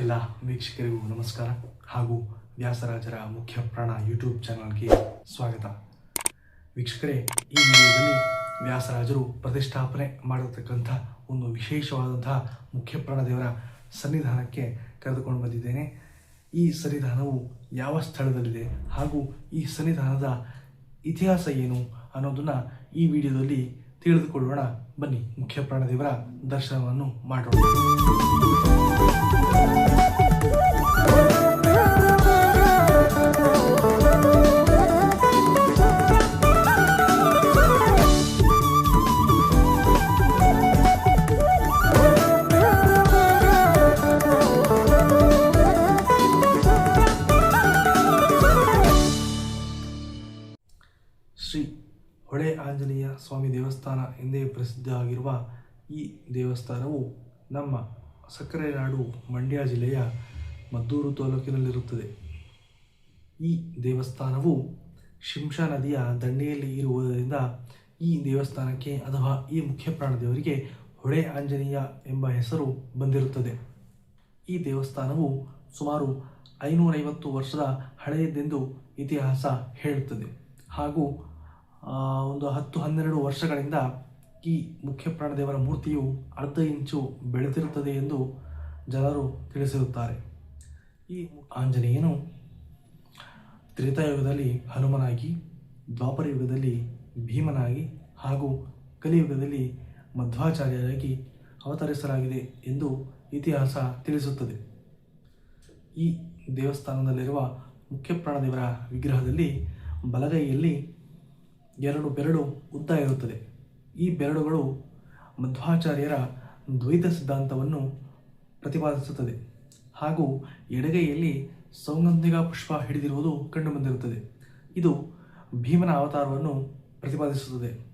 ಎಲ್ಲ ವೀಕ್ಷಕರಿಗೂ ನಮಸ್ಕಾರ ಹಾಗೂ ವ್ಯಾಸರಾಜರ ಮುಖ್ಯ ಪ್ರಾಣ ಯೂಟ್ಯೂಬ್ ಚಾನಲ್ಗೆ ಸ್ವಾಗತ. ವೀಕ್ಷಕರೇ, ಈ ವಿಡಿಯೋದಲ್ಲಿ ವ್ಯಾಸರಾಜರು ಪ್ರತಿಷ್ಠಾಪನೆ ಮಾಡಿರತಕ್ಕಂಥ ಒಂದು ವಿಶೇಷವಾದಂತಹ ಮುಖ್ಯ ಪ್ರಾಣದೇವರ ಸನ್ನಿಧಾನಕ್ಕೆ ಕರೆದುಕೊಂಡು ಬಂದಿದ್ದೇನೆ. ಈ ಸನ್ನಿಧಾನವು ಯಾವ ಸ್ಥಳದಲ್ಲಿದೆ ಹಾಗೂ ಈ ಸನ್ನಿಧಾನದ ಇತಿಹಾಸ ಏನು ಅನ್ನೋದನ್ನು ಈ ವಿಡಿಯೋದಲ್ಲಿ ತಿಳಿದುಕೊಳ್ಳೋಣ. ಬನ್ನಿ, ಮುಖ್ಯ ಪ್ರಾಣದೇವರ ದರ್ಶನವನ್ನು ಮಾಡೋಣ. ಸ್ವಾಮಿ ದೇವಸ್ಥಾನ ಎಂದೇ ಪ್ರಸಿದ್ಧ ಆಗಿರುವ ಈ ದೇವಸ್ಥಾನವು ನಮ್ಮ ಸಕ್ಕರೆ ನಾಡು ಮಂಡ್ಯ ಜಿಲ್ಲೆಯ ಮದ್ದೂರು ತಾಲೂಕಿನಲ್ಲಿರುತ್ತದೆ. ಈ ದೇವಸ್ಥಾನವು ಶಿಂಷಾ ನದಿಯ ದಂಡೆಯಲ್ಲಿ ಇರುವುದರಿಂದ ಈ ದೇವಸ್ಥಾನಕ್ಕೆ ಅಥವಾ ಈ ಮುಖ್ಯ ಪ್ರಾಣದೇವರಿಗೆ ಹೊಳೆ ಆಂಜನೇಯ ಎಂಬ ಹೆಸರು ಬಂದಿರುತ್ತದೆ. ಈ ದೇವಸ್ಥಾನವು ಸುಮಾರು ಐನೂರೈವತ್ತು ವರ್ಷದ ಹಳೆಯದೆಂದು ಇತಿಹಾಸ ಹೇಳುತ್ತದೆ. ಹಾಗೂ ಒಂದು ಹತ್ತು ಹನ್ನೆರಡು ವರ್ಷಗಳಿಂದ ಈ ಮುಖ್ಯ ಪ್ರಾಣದೇವರ ಮೂರ್ತಿಯು ಅರ್ಧ ಇಂಚು ಬೆಳೆದಿರುತ್ತದೆ ಎಂದು ಜನರು ತಿಳಿಸಿರುತ್ತಾರೆ. ಈ ಆಂಜನೇಯನು ತ್ರೇತಾಯುಗದಲ್ಲಿ ಹನುಮನಾಗಿ ದ್ವಾಪರ ಯುಗದಲ್ಲಿ ಭೀಮನಾಗಿ ಹಾಗೂ ಕಲಿಯುಗದಲ್ಲಿ ಮಧ್ವಾಚಾರ್ಯರಾಗಿ ಅವತರಿಸಲಾಗಿದೆ ಎಂದು ಇತಿಹಾಸ ತಿಳಿಸುತ್ತದೆ. ಈ ದೇವಸ್ಥಾನದಲ್ಲಿರುವ ಮುಖ್ಯ ಪ್ರಾಣದೇವರ ವಿಗ್ರಹದಲ್ಲಿ ಬಲಗೈಯಲ್ಲಿ ಎರಡು ಬೆರಳು ಉದ್ದ ಇರುತ್ತದೆ ಈ ಬೆರಳುಗಳು ಮಧ್ವಾಚಾರ್ಯರ ದ್ವೈತ ಸಿದ್ಧಾಂತವನ್ನು ಪ್ರತಿಪಾದಿಸುತ್ತದೆ. ಹಾಗೂ ಎಡಗೈಯಲ್ಲಿ ಸೌಗಂಧಿಕ ಪುಷ್ಪ ಹಿಡಿದಿರುವುದು ಕಂಡುಬಂದಿರುತ್ತದೆ. ಇದು ಭೀಮನ ಅವತಾರವನ್ನು ಪ್ರತಿಪಾದಿಸುತ್ತದೆ.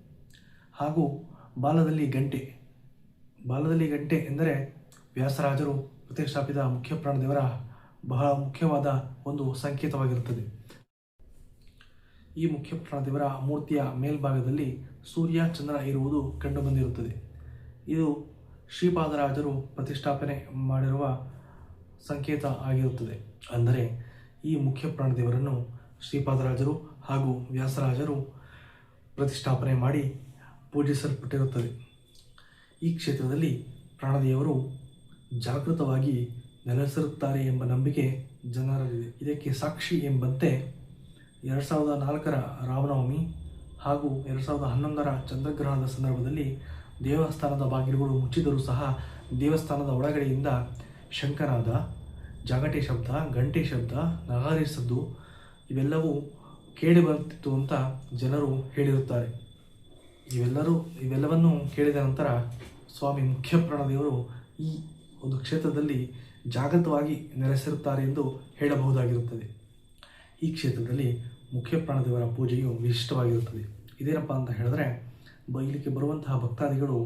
ಹಾಗೂ ಬಾಲದಲ್ಲಿ ಗಂಟೆ. ಬಾಲದಲ್ಲಿ ಗಂಟೆ ಎಂದರೆ ವ್ಯಾಸರಾಜರು ಪ್ರತಿಷ್ಠಾಪಿತ ಮುಖ್ಯ ಪ್ರಾಣದೇವರ ಬಹಳ ಮುಖ್ಯವಾದ ಒಂದು ಸಂಕೇತವಾಗಿರುತ್ತದೆ. ಈ ಮುಖ್ಯ ಪ್ರಾಣದೇವರ ಮೂರ್ತಿಯ ಮೇಲ್ಭಾಗದಲ್ಲಿ ಸೂರ್ಯ, ಚಂದ್ರ ಇರುವುದು ಕಂಡುಬಂದಿರುತ್ತದೆ. ಇದು ಶ್ರೀಪಾದರಾಜರು ಪ್ರತಿಷ್ಠಾಪನೆ ಮಾಡಿರುವ ಸಂಕೇತ ಆಗಿರುತ್ತದೆ. ಅಂದರೆ, ಈ ಮುಖ್ಯ ಪ್ರಾಣದೇವರನ್ನು ಶ್ರೀಪಾದರಾಜರು ಹಾಗೂ ವ್ಯಾಸರಾಜರು ಪ್ರತಿಷ್ಠಾಪನೆ ಮಾಡಿ ಪೂಜಿಸಲ್ಪಟ್ಟಿರುತ್ತದೆ. ಈ ಕ್ಷೇತ್ರದಲ್ಲಿ ಪ್ರಾಣದೇವರು ಜಾಗೃತವಾಗಿ ನೆಲೆಸಿರುತ್ತಾರೆ ಎಂಬ ನಂಬಿಕೆ ಜನರಲ್ಲಿದೆ ಇದಕ್ಕೆ ಸಾಕ್ಷಿ ಎಂಬಂತೆ ಎರಡು ಸಾವಿರದ ನಾಲ್ಕರ ರಾಮನವಮಿ ಹಾಗೂ ಎರಡು ಸಾವಿರದ ಹನ್ನೊಂದರ ಚಂದ್ರಗ್ರಹಣದ ಸಂದರ್ಭದಲ್ಲಿ ದೇವಸ್ಥಾನದ ಬಾಗಿಲುಗಳು ಮುಚ್ಚಿದರೂ ಸಹ ದೇವಸ್ಥಾನದ ಒಳಗಡೆಯಿಂದ ಶಂಕರಾದ, ಜಾಗಟೆ ಶಬ್ದ ಗಂಟೆ ಶಬ್ದ, ನಗಾರಿ ಸದ್ದು ಇವೆಲ್ಲವೂ ಕೇಳಿ ಬರುತ್ತಿತ್ತು ಅಂತ ಜನರು ಹೇಳಿರುತ್ತಾರೆ. ಇವೆಲ್ಲರೂ, ಇವೆಲ್ಲವನ್ನು ಕೇಳಿದ ನಂತರ ಸ್ವಾಮಿ ಮುಖ್ಯ ಪ್ರಾಣದೇವರು ಈ ಒಂದು ಕ್ಷೇತ್ರದಲ್ಲಿ ಜಾಗೃತವಾಗಿ ನೆಲೆಸಿರುತ್ತಾರೆ ಎಂದು ಹೇಳಬಹುದಾಗಿರುತ್ತದೆ. ಈ ಕ್ಷೇತ್ರದಲ್ಲಿ ಮುಖ್ಯ ಪ್ರಾಣದೇವರ ಪೂಜೆಯು ವಿಶಿಷ್ಟವಾಗಿರುತ್ತದೆ. ಇದೇನಪ್ಪ ಅಂತ ಹೇಳಿದ್ರೆ ಬಯಲಿಗೆ ಬರುವಂತಹ ಭಕ್ತಾದಿಗಳು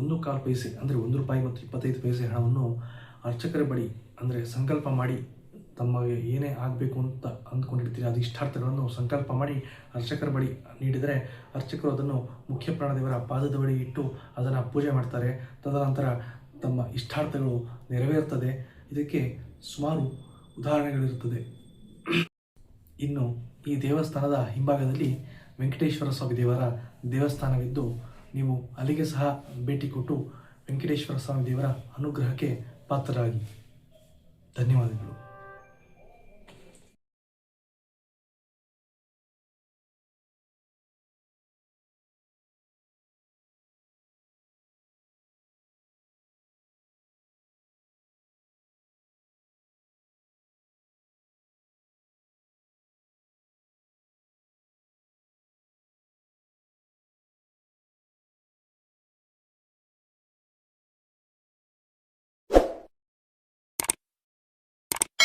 ಒಂದು ಕಾಲು ಪೈಸೆ, ಅಂದರೆ ಒಂದು ರೂಪಾಯಿ ಮತ್ತು ಇಪ್ಪತ್ತೈದು ಪೈಸೆ ಹಣವನ್ನು ಅರ್ಚಕರ ಬಳಿ, ಅಂದರೆ ಸಂಕಲ್ಪ ಮಾಡಿ ತಮಗೆ ಏನೇ ಆಗಬೇಕು ಅಂತ ಅಂದ್ಕೊಂಡಿರ್ತೀರಿ, ಅದು ಇಷ್ಟಾರ್ಥಗಳನ್ನು ಸಂಕಲ್ಪ ಮಾಡಿ ಅರ್ಚಕರ ಬಳಿ ನೀಡಿದರೆ ಅರ್ಚಕರು ಅದನ್ನು ಮುಖ್ಯ ಪ್ರಾಣದೇವರ ಪಾದದ ಬಳಿ ಇಟ್ಟು ಅದನ್ನು ಪೂಜೆ ಮಾಡ್ತಾರೆ. ತದನಂತರ ತಮ್ಮ ಇಷ್ಟಾರ್ಥಗಳು ನೆರವೇರ್ತದೆ. ಇದಕ್ಕೆ ಸುಮಾರು ಉದಾಹರಣೆಗಳಿರುತ್ತದೆ. ಇನ್ನು ಈ ದೇವಸ್ಥಾನದ ಹಿಂಭಾಗದಲ್ಲಿ ವೆಂಕಟೇಶ್ವರ ಸ್ವಾಮಿ ದೇವರ ದೇವಸ್ಥಾನವಿದ್ದು, ನೀವು ಅಲ್ಲಿಗೆ ಸಹ ಭೇಟಿ ಕೊಟ್ಟು ವೆಂಕಟೇಶ್ವರ ಸ್ವಾಮಿ ದೇವರ ಅನುಗ್ರಹಕ್ಕೆ ಪಾತ್ರರಾಗಿ. ಧನ್ಯವಾದಗಳು.